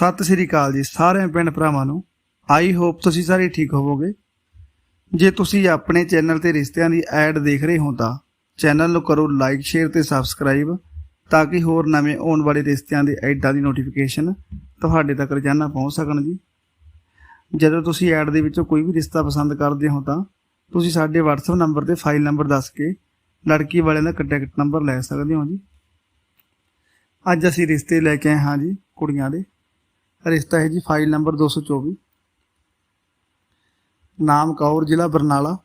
ਸਤਿ ਸ੍ਰੀ ਅਕਾਲ ਜੀ ਸਾਰਿਆਂ ਪਿੰਡ ਭਰਾਵਾਂ ਨੂੰ। ਆਈ ਹੋਪ ਤੁਸੀਂ ਸਾਰੇ ਠੀਕ ਹੋਵੋਗੇ। ਜੇ ਤੁਸੀਂ ਆਪਣੇ ਚੈਨਲ ਤੇ ਰਿਸ਼ਤਿਆਂ ਦੀ ਐਡ ਦੇਖ ਰਹੇ ਹੋ ਤਾਂ ਚੈਨਲ ਨੂੰ ਕਰੋ ਲਾਈਕ ਸ਼ੇਅਰ ਤੇ ਸਬਸਕ੍ਰਾਈਬ ਤਾਂ ਕਿ ਹੋਰ ਨਵੇਂ ਆਉਣ ਵਾਲੇ ਰਿਸ਼ਤਿਆਂ ਦੇ ਐਡਾਂ ਦੀ ਨੋਟੀਫਿਕੇਸ਼ਨ ਤੁਹਾਡੇ ਤੱਕ ਰੋਜ਼ਾਨਾ ਪਹੁੰਚ ਸਕਣ ਜੀ। ਜਦੋਂ ਤੁਸੀਂ ਐਡ ਦੇ ਵਿੱਚੋਂ ਕੋਈ ਵੀ ਰਿਸ਼ਤਾ ਪਸੰਦ ਕਰਦੇ ਹੋ ਤਾਂ ਤੁਸੀਂ ਸਾਡੇ WhatsApp ਨੰਬਰ ਤੇ ਫਾਈਲ ਨੰਬਰ ਦੱਸ ਕੇ ਲੜਕੀ ਵਾਲਿਆਂ ਦਾ ਕੰਟੈਕਟ ਨੰਬਰ ਲੈ ਸਕਦੇ ਹੋ ਜੀ। ਅੱਜ ਅਸੀਂ ਰਿਸ਼ਤੇ ਲੈ ਕੇ ਆਏ ਹਾਂ ਜੀ ਕੁੜੀਆਂ ਦੇ। ਰਿਸ਼ਤਾ ਹੈ ਜੀ ਫਾਈਲ ਨੰਬਰ 224 ਨਾਮ ਕੌਰ, ਜ਼ਿਲ੍ਹਾ ਬਰਨਾਲਾ,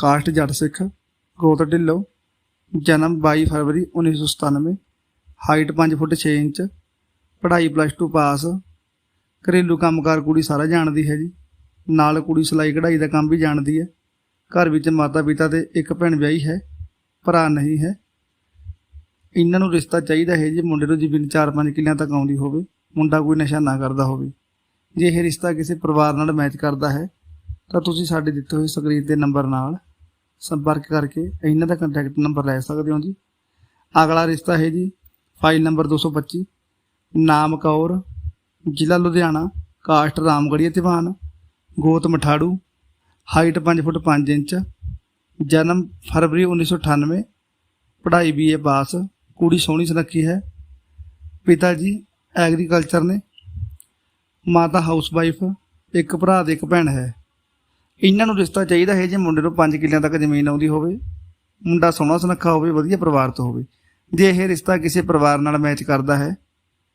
ਕਾਸਟ ਜੱਟ ਸਿੱਖ, ਗੋਤ ਢਿੱਲੋਂ, ਜਨਮ 22 ਫਰਵਰੀ 1997 ਹਾਈਟ 5 ਫੁੱਟ 6 ਇੰਚ, ਪੜ੍ਹਾਈ ਪਲੱਸ 2 ਪਾਸ ਘਰੇਲੂ ਕੰਮਕਾਰ ਕੁੜੀ ਸਾਰਾ ਜਾਣਦੀ ਹੈ ਜੀ। ਨਾਲ ਕੁੜੀ ਸਿਲਾਈ ਕਢਾਈ ਦਾ ਕੰਮ ਵੀ ਜਾਣਦੀ ਹੈ। ਘਰ ਵਿੱਚ ਮਾਤਾ ਪਿਤਾ ਤੇ ਇੱਕ ਭੈਣ ਵਿਆਹੀ ਹੈ, ਭਰਾ ਨਹੀਂ ਹੈ। ਇਹਨਾਂ ਨੂੰ ਰਿਸ਼ਤਾ ਚਾਹੀਦਾ ਹੈ ਜੀ, ਮੁੰਡੇ ਨੂੰ ਜ਼ਮੀਨ 4-5 ਕਿੱਲਿਆਂ ਤੱਕ ਆਉਂਦੀ ਹੋਵੇ। ਮੁੰਡਾ ਕੋਈ ਨਸ਼ਾ ਨਾ ਕਰਦਾ ਹੋਵੇ। ਜੇ ਇਹ ਰਿਸ਼ਤਾ ਕਿਸੇ ਪਰਿਵਾਰ ਨਾਲ ਮੈਚ ਕਰਦਾ ਹੈ, ਤਾਂ ਤੁਸੀਂ ਸਾਡੇ ਦਿੱਤੇ ਹੋਏ ਸਕਰੀਨ ਦੇ ਨੰਬਰ ਨਾਲ ਸੰਪਰਕ ਕਰਕੇ ਇਹਨਾਂ ਦਾ ਕੰਟੈਕਟ ਨੰਬਰ ਲੈ ਸਕਦੇ ਹੋ ਜੀ। ਅਗਲਾ ਰਿਸ਼ਤਾ ਹੈ ਜੀ ਫਾਈਲ ਨੰਬਰ 225 ਨਾਮ ਕੌਰ ਜ਼ਿਲ੍ਹਾ ਲੁਧਿਆਣਾ, ਕਾਸਟ ਰਾਮਗੜੀਆ ਧਿਵਾਨ ਗੋਤ ਮਠਾੜੂ ਹਾਈਟ 5 ਫੁੱਟ 5 ਇੰਚ, ਜਨਮ ਫਰਵਰੀ 1998 ਪੜ੍ਹਾਈ ਬੀਏ ਪਾਸ ਕੁੜੀ ਸੋਹਣੀ ਸੁਨੱਖੀ ਹੈ। ਪਿਤਾ ਜੀ ਐਗਰੀਕਲਚਰ ਨੇ। ਮਾਤਾ ਹਾਊਸਵਾਈਫ, ਇੱਕ ਭਰਾ ਤੇ ਇੱਕ ਭੈਣ ਹੈ। ਇਹਨਾਂ ਨੂੰ ਰਿਸ਼ਤਾ ਚਾਹੀਦਾ ਹੈ ਜੇ ਮੁੰਡੇ ਨੂੰ 5 ਕਿੱਲਿਆਂ ਤੱਕ ਜ਼ਮੀਨ ਆਉਂਦੀ ਹੋਵੇ। ਮੁੰਡਾ ਸੋਹਣਾ ਸੁਨੱਖਾ ਹੋਵੇ, ਵਧੀਆ ਪਰਿਵਾਰ ਤੋਂ ਹੋਵੇ। ਜੇ ਇਹ ਰਿਸ਼ਤਾ ਕਿਸੇ ਪਰਿਵਾਰ ਨਾਲ ਮੈਚ ਕਰਦਾ ਹੈ,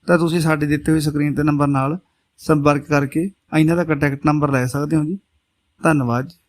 ਤਾਂ ਤੁਸੀਂ ਸਾਡੇ ਦਿੱਤੇ ਹੋਏ ਸਕਰੀਨ ਤੇ ਨੰਬਰ ਨਾਲ ਸੰਪਰਕ ਕਰਕੇ ਇਹਨਾਂ ਦਾ ਕੰਟੈਕਟ ਨੰਬਰ ਲੈ ਸਕਦੇ ਹੋ ਜੀ। ਧੰਨਵਾਦ ਜੀ।